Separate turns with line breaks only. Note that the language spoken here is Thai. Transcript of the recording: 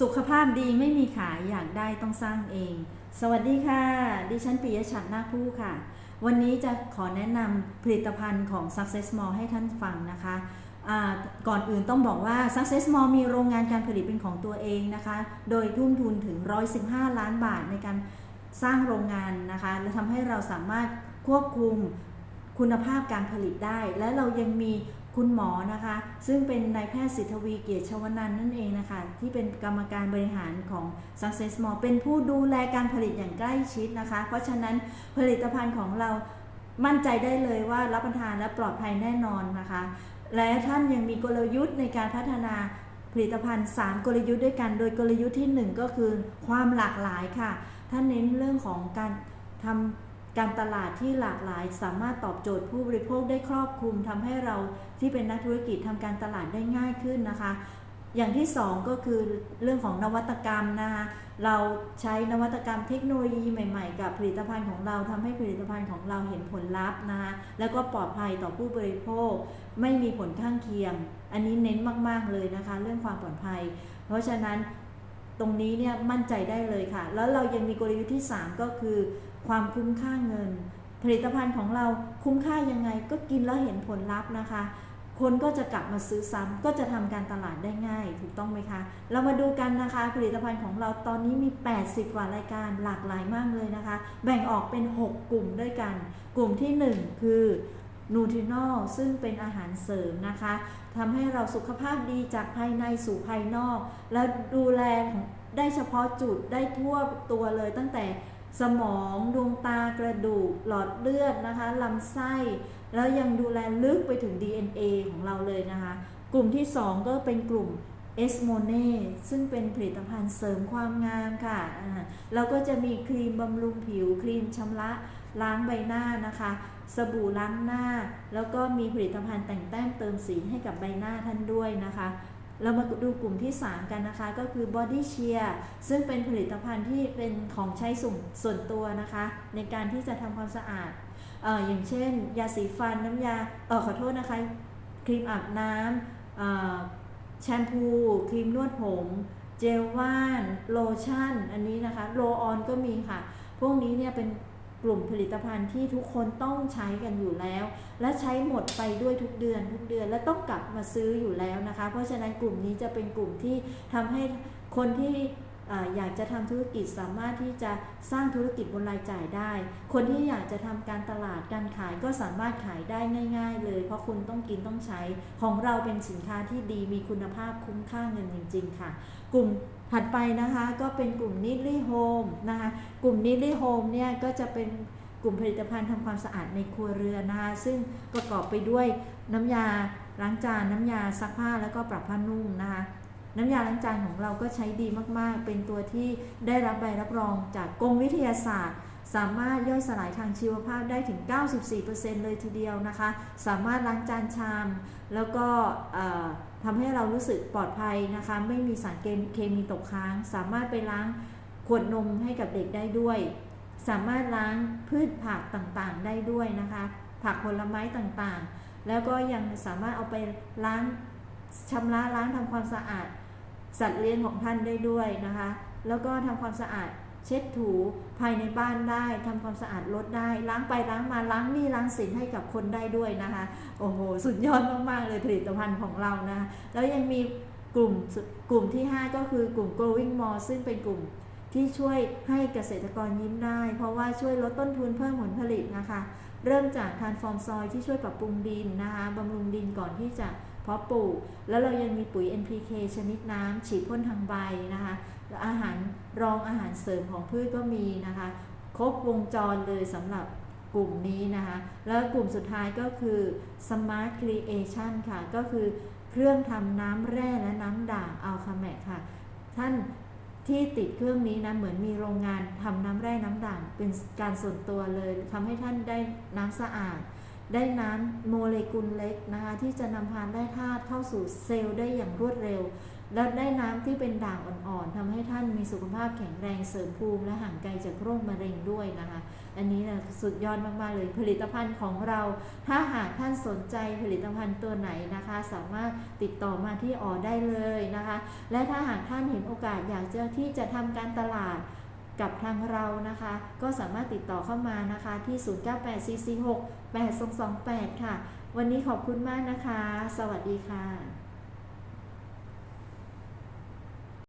สุขภาพดีไม่มีขายอยากได้ต้องสร้างเอง สวัสดีค่ะ ดิฉันปิยชัดนาคผู้ค่ะ วันนี้จะขอแนะนำผลิตภัณฑ์ของ Success Mall ให้ท่านฟังนะคะก่อนอื่นต้องบอกว่า Success Mall มีโรงงานการผลิตเป็นของตัวเองนะคะ โดยทุ่มทุนถึง 115 ล้านบาทในการสร้างโรงงานนะคะ และทำให้เราสามารถควบคุมคุณภาพการผลิตได้ และเรายังมี คุณหมอนะคะ ซึ่งเป็นนายแพทย์สิทธวีเกียรติชวนันนั่นเองนะคะ ที่เป็นกรรมการบริหารของ Success Mall เป็นผู้ดูแลการผลิตอย่างใกล้ชิดนะคะ เพราะฉะนั้นผลิตภัณฑ์ของเรามั่นใจได้เลยว่ารับประทานและปลอดภัยแน่นอนนะคะ และท่านยังมีกลยุทธ์ในการพัฒนาผลิตภัณฑ์ 3 กลยุทธ์ด้วยกัน โดยกลยุทธ์ที่ 1 ก็คือความหลากหลายค่ะ ท่านเน้นเรื่องของการทำ การตลาดที่หลากหลายสามารถตอบโจทย์ผู้บริโภคได้ครอบคลุมทำให้เราที่เป็นนักธุรกิจทำการตลาดได้ง่ายขึ้นนะคะ อย่างที่ 2 ก็คือเรื่องของนวัตกรรมนะคะเราใช้นวัตกรรมเทคโนโลยีใหม่ ๆ กับผลิตภัณฑ์ของเราทำให้ผลิตภัณฑ์ของเราเห็นผลลัพธ์นะคะแล้วก็ปลอดภัยต่อผู้บริโภค ไม่มีผลข้างเคียง อันนี้เน้นมากๆเลยนะคะ เรื่องความปลอดภัย เพราะฉะนั้น ตรงนี้เนี่ยมั่นใจได้เลยค่ะ แล้วเรายังมีกลยุทธ์ที่ 3 ก็คือ ความคุ้มค่าเงิน ผลิตภัณฑ์ของเราคุ้มค่ายังไงก็กินแล้วเห็นผลลัพธ์นะคะ คนก็จะกลับมาซื้อซ้ำก็จะทำการตลาดได้ง่าย ถูกต้องไหมคะ เรามาดูกันนะคะ ผลิตภัณฑ์ของเราตอนนี้มี 80 กว่ารายการหลากหลายมากเลยนะคะ แบ่งออกเป็น 6 กลุ่มด้วยกัน กลุ่มที่ 1 คือ นูทรินอลซึ่งเป็นอาหารเสริมนะคะทำให้เราสุขภาพดีจากภายในสู่ภายนอก และดูแลได้เฉพาะจุดได้ทั่วตัวเลยตั้งแต่สมองดวงตากระดูกหลอดเลือดนะคะลำไส้ แล้วยังดูแลลึกไปถึง DNA ของเราเลยนะคะ กลุ่มที่ 2 ก็เป็นกลุ่ม เอสโมเน่ซึ่งเป็นผลิตภัณฑ์เสริมความงามค่ะเราก็จะมีครีมบำรุงผิว ครีมชำระล้างใบหน้านะคะ สบู่ล้างหน้า แล้วก็มีผลิตภัณฑ์แต่งแต้มเติมสีให้กับใบหน้าท่านด้วยนะคะ เรามาดูกลุ่มที่ 3 กันนะคะ ก็คือ Body Cheer ซึ่งเป็นผลิตภัณฑ์ที่เป็นของใช้ส่วนส่วนตัวนะคะ ในการที่จะทำความสะอาดอออย่างเช่น ยาสีฟันน้ำยาเออขอโทษนะคะ ครีมอาบน้ำ แชมพูครีมนวดผม เจลว่าน โลชั่น อันนี้นะคะ โลออนก็มีค่ะ พวกนี้เนี่ยเป็นกลุ่มผลิตภัณฑ์ที่ทุกคนต้องใช้กันอยู่แล้ว และใช้หมดไปด้วยทุกเดือน ทุกเดือนและต้องกลับมาซื้ออยู่แล้วนะคะ เพราะฉะนั้นกลุ่มนี้จะเป็นกลุ่มที่ทำให้คนที่ อยากจะทำธุรกิจสามารถที่จะสร้างธุรกิจบนรายจ่ายได้ คนที่อยากจะทำการตลาดการขายก็สามารถขายได้ง่าย ๆ เลย เพราะคุณต้องกินต้องใช้ ของเราเป็นสินค้าที่ดีมีคุณภาพคุ้มค่าเงินจริง ๆ ค่ะ กลุ่มถัดไปนะคะก็เป็นกลุ่มนิดลี่โฮมนะคะกลุ่มนิดลี่โฮมเนี่ยก็จะเป็นกลุ่มผลิตภัณฑ์ทำความสะอาดในครัวเรือนนะคะซึ่งประกอบไปด้วยน้ำยาล้างจานน้ำยาซักผ้าแล้วก็ปรับผ้านุ่มนะคะ น้ำยาล้างจานของเราก็ใช้ดีมากๆ เป็นตัวที่ได้รับใบรับรองจากกรมวิทยาศาสตร์ สามารถย่อยสลายทางชีวภาพได้ถึง 94%เลยทีเดียวนะคะ สามารถล้างจานชาม แล้วก็ทำให้เรารู้สึกปลอดภัยนะคะ ไม่มีสารเคมีตกค้าง สามารถไปล้างขวดนมให้กับเด็กได้ด้วย สามารถล้างพืชผักต่างๆได้ด้วยนะคะ ผักผลไม้ต่างๆ แล้วก็ยังสามารถเอาไปล้างชำระล้างทำความสะอาด สัตว์เลี้ยงของท่านได้ด้วยนะคะ แล้วก็ทำความสะอาดเช็ดถูภายในบ้านได้ทำความสะอาดรถได้ ล้างไปล้างมาล้างนี้ล้างสินให้กับคนได้ด้วยนะคะ โอ้โห สุดยอดมาก ๆ เลยผลิตภัณฑ์ของเรานะะแล้วยังมีกลุ่มกลุ่มที่ 5 ก็คือกลุ่ม growing more ซึ่งเป็นกลุ่มที่ช่วยให้เกษตรกรยิ้มได้ เพราะว่าช่วยลดต้นทุนเพิ่มผลผลิตนะคะ เริ่มจากทานฟอร์มซอยที่ช่วยปรับปรุงดินนะคะบำรุงดินก่อนที่จะ เพาะปลูก แล้วเรายังมีปุ๋ย NPK ชนิดน้ำฉีดพ่นทางใบนะคะแล้วอาหารรองอาหารเสริมของพืชก็มีนะคะ ครบวงจรเลยสำหรับกลุ่มนี้นะคะ แล้วกลุ่มสุดท้ายก็คือ Smart Creation ค่ะ ก็คือเครื่องทำน้ำแร่และน้ำด่างอัลคาแมกค่ะ ท่านที่ติดเครื่องนี้นะเหมือนมีโรงงานทำน้ำแร่น้ำด่างเป็นการส่วนตัวเลยทำให้ท่านได้น้ำสะอาด ได้น้ำโมเลกุลเล็กนะคะที่จะนำพาแร่ธาตุเข้าสู่เซลล์ได้อย่างรวดเร็ว แล้วได้น้ำที่เป็นด่างอ่อนๆทำให้ท่านมีสุขภาพแข็งแรงเสริมภูมิและห่างไกลจากโรคมะเร็งด้วยนะคะ อันนี้นะสุดยอดมากๆเลยผลิตภัณฑ์ของเรา ถ้าหากท่านสนใจผลิตภัณฑ์ตัวไหนนะคะ สามารถติดต่อมาที่ออได้เลยนะคะ และถ้าหากท่านเห็นโอกาสอยากจะที่จะทำการตลาด กับทางเรานะคะ ก็สามารถติดต่อเข้ามานะคะที่ 0984468228 ค่ะ วันนี้ขอบคุณมากนะคะ สวัสดีค่ะ